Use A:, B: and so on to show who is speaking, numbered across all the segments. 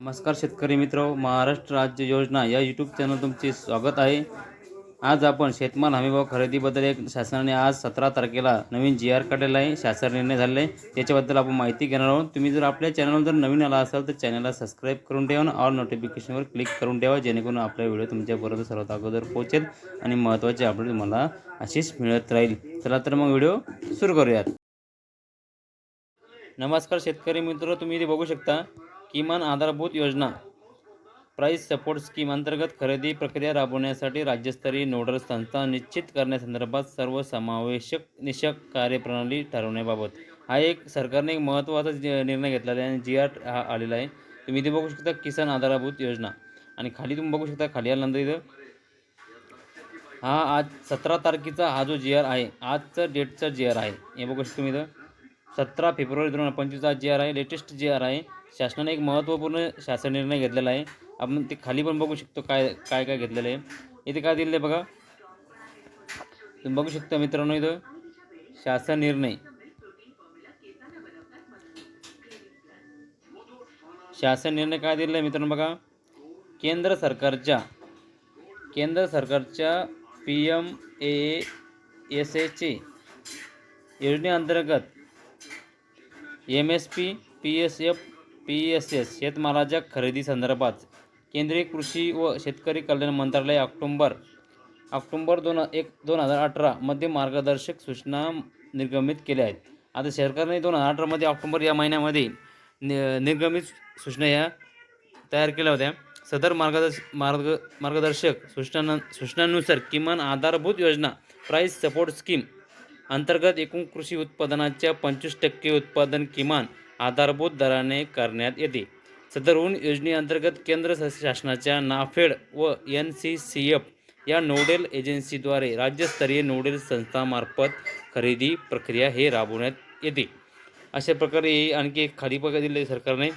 A: नमस्कार शेतकरी मित्र महाराष्ट्र राज्य योजना या यूट्यूब चॅनल तुमचे स्वागत आहे. आज आपण शेतमाल हमीभाव खरेदीबद्दल एक शासनाने आज सतरा तारखेला नवीन जी आर काढलेला आहे. शासन निर्णय झालेला आहे. त्याच्याबद्दल आपण माहिती घेणार आहोत. तुम्ही जर आपल्या चॅनलवर जर नवीन आला असाल तर चॅनलला सबस्क्राईब करून ठेवा ऑल नोटिफिकेशनवर क्लिक करून ठेवा जेणेकरून आपला व्हिडिओ तुमच्यापर्यंत सर्वात अगोदर पोहोचेल आणि महत्त्वाचे अपडेट तुम्हाला अशीच मिळत राहील. चला तर मग व्हिडिओ सुरू करूयात. नमस्कार शेतकरी मित्र तुम्ही इथे बघू शकता. किमान आधारभूत योजना. प्राईस सपोर्ट स्कीम अंतर्गत खरेदी प्रक्रिया राबवण्यासाठी राज्यस्तरीय नोडल संस्था निश्चित करण्यासंदर्भात सर्वसमावेशक निशक कार्यप्रणाली ठरवण्याबाबत. हा एक सरकारने एक महत्त्वाचा निर्णय घेतलेला आहे आणि जी आर हा आलेला आहे. तुम्ही इथे बघू शकता किसान आधारभूत योजना. आणि खाली तुम्ही बघू शकता खाली आल्यानंतर इथं. हा आज सतरा तारखेचा हा जो जी आर आहे आजचा डेटचा जी आर आहे. हे बघू शकता तुम्ही इथं. सतरा फेब्रुवारी दोन हजार पंचवीसचा जे आर आहे लेटेस्ट जे आर आहे. शासनाने एक महत्त्वपूर्ण शासन निर्णय घेतलेला आहे. आपण ते खाली पण बघू शकतो काय काय काय घेतलेलं आहे. इथे काय दिलेलं आहे बघा. तुम्ही बघू शकता मित्रांनो इथं. शासन निर्णय. शासन निर्णय काय दिलेला आहे मित्रांनो बघा. केंद्र सरकारच्या केंद्र सरकारच्या पी एम ए एस एचे योजनेअंतर्गत M S P P S F P S S शेतमालाच्या खरेदी संदर्भात केंद्रीय कृषी व शेतकरी कल्याण मंत्रालय ऑक्टोंबर ऑक्टोंबर दोन एक दोन हजार अठरामध्ये मार्गदर्शक सूचना निर्गमित केल्या आहेत. आता सरकारने दोन हजार अठरामध्ये ऑक्टोंबर या महिन्यामध्ये नि निर्गमित सूचना ह्या तयार केल्या होत्या. सदर मार्गदर्श मार्ग मार्गदर्शक सूचना सूचनांनुसार किमान आधारभूत योजना प्राईस सपोर्ट स्कीम अंतर्गत एकूण कृषी उत्पादनाच्या पंचवीस टक्के उत्पादन किमान आधारभूत दराने करण्यात येते. सदरहून योजनेअंतर्गत केंद्र शासनाच्या नाफेड व एन सी सी एफ या नोडेल एजन्सीद्वारे राज्यस्तरीय नोडेल संस्थामार्फत खरेदी प्रक्रिया हे राबवण्यात येते. अशा प्रकारे आणखी एक खाली बघा दिले सरकारने.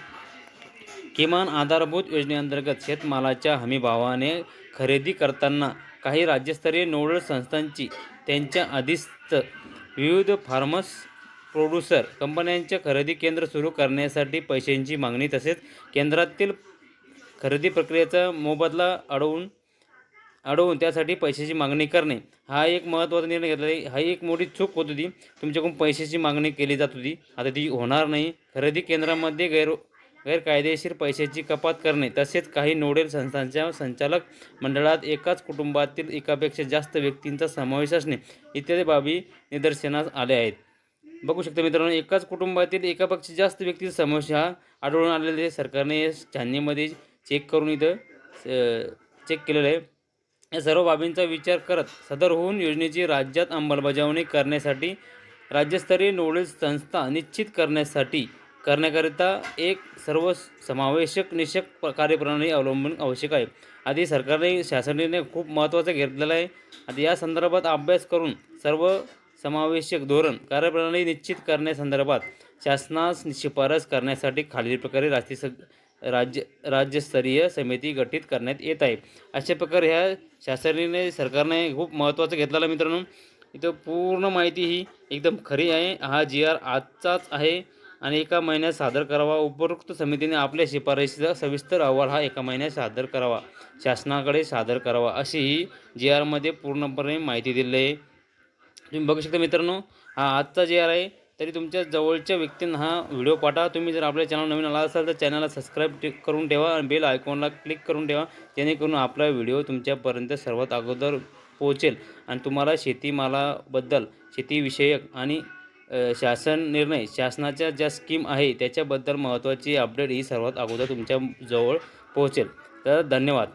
A: किमान आधारभूत योजनेअंतर्गत शेतमालाच्या हमीभावाने खरेदी करताना काही राज्यस्तरीय नोडल संस्थांची त्यांच्या आधीच विविध फार्मस प्रोड्युसर कंपन्यांच्या खरेदी केंद्र सुरू करण्यासाठी पैशांची मागणी तसेच केंद्रातील खरेदी प्रक्रियेचा मोबदला अडवून अडवून त्यासाठी पैशाची मागणी करणे. हा एक महत्त्वाचा निर्णय घेतला हा एक मोठी चूक होत होती. तुमच्याकडून पैशाची मागणी केली जात होती. आता ती होणार नाही. खरेदी केंद्रामध्ये गैर गैरकायदेशीर पैशाची कपात करणे. तसेच काही नोडेल संस्थांच्या संचालक मंडळात एकाच कुटुंबातील एकापेक्षा जास्त व्यक्तींचा समावेश असणे इत्यादी बाबी निदर्शनास आल्या आहेत. बघू शकता मित्रांनो एकाच कुटुंबातील एकापेक्षा जास्त व्यक्तीचा समावेश हा आढळून आलेला आहे. सरकारने छाननीमध्ये चेक करून इथं चेक केलेलं आहे. या सर्व बाबींचा विचार करत सदर होऊन योजनेची राज्यात अंमलबजावणी करण्यासाठी राज्यस्तरीय नोडल संस्था निश्चित करण्यासाठी करण्याकरिता एक सर्व समावेशक निशक कार्यप्रणाली अवलंबून आवश्यक आहे. आधी सरकारने शासन निर्णय खूप महत्त्वाचा घेतलेला आहे. आता या संदर्भात अभ्यास करून सर्व समावेशक धोरण कार्यप्रणाली निश्चित करण्यासंदर्भात शासनास शिफारस करण्यासाठी खालील प्रकारे राष्ट्रीय स राज्य राज्यस्तरीय समिती गठीत करण्यात येत आहे. अशा प्रकारे ह्या शासनाने सरकारने खूप महत्त्वाचं घेतलेलं आहे मित्रांनो. इथं पूर्ण माहिती ही एकदम खरी आहे. हा जी आर आजचाच आहे. आणि एका महिन्यात सादर करावा. उपरोक्त समितीने आपल्या शिफारशीचा सविस्तर अहवाल हा एका महिन्यात सादर करावा. शासनाकडे सादर करावा अशी ही जी आरमध्ये पूर्णपणे माहिती दिलेली आहे. तुम्ही बघू शकता मित्रांनो हा आजचा जे आर आहे. तरी तुमच्या जवळच्या व्यक्तींना हा व्हिडिओ पाठवा. तुम्ही जर आपल्या चॅनल नवीन आला असाल तर चॅनलला सबस्क्राईब करून ठेवा आणि बेल आयकॉनला क्लिक करून ठेवा. जेणेकरून आपला व्हिडिओ तुमच्यापर्यंत सर्वात अगोदर पोहोचेल. आणि तुम्हाला शेतीमालाबद्दल शेतीविषयक आणि शासन निर्णय शासनाच्या ज्या स्कीम आहे त्याच्याबद्दल महत्त्वाची अपडेट ही सर्वात अगोदर तुमच्या जवळ पोहोचेल. तर धन्यवाद.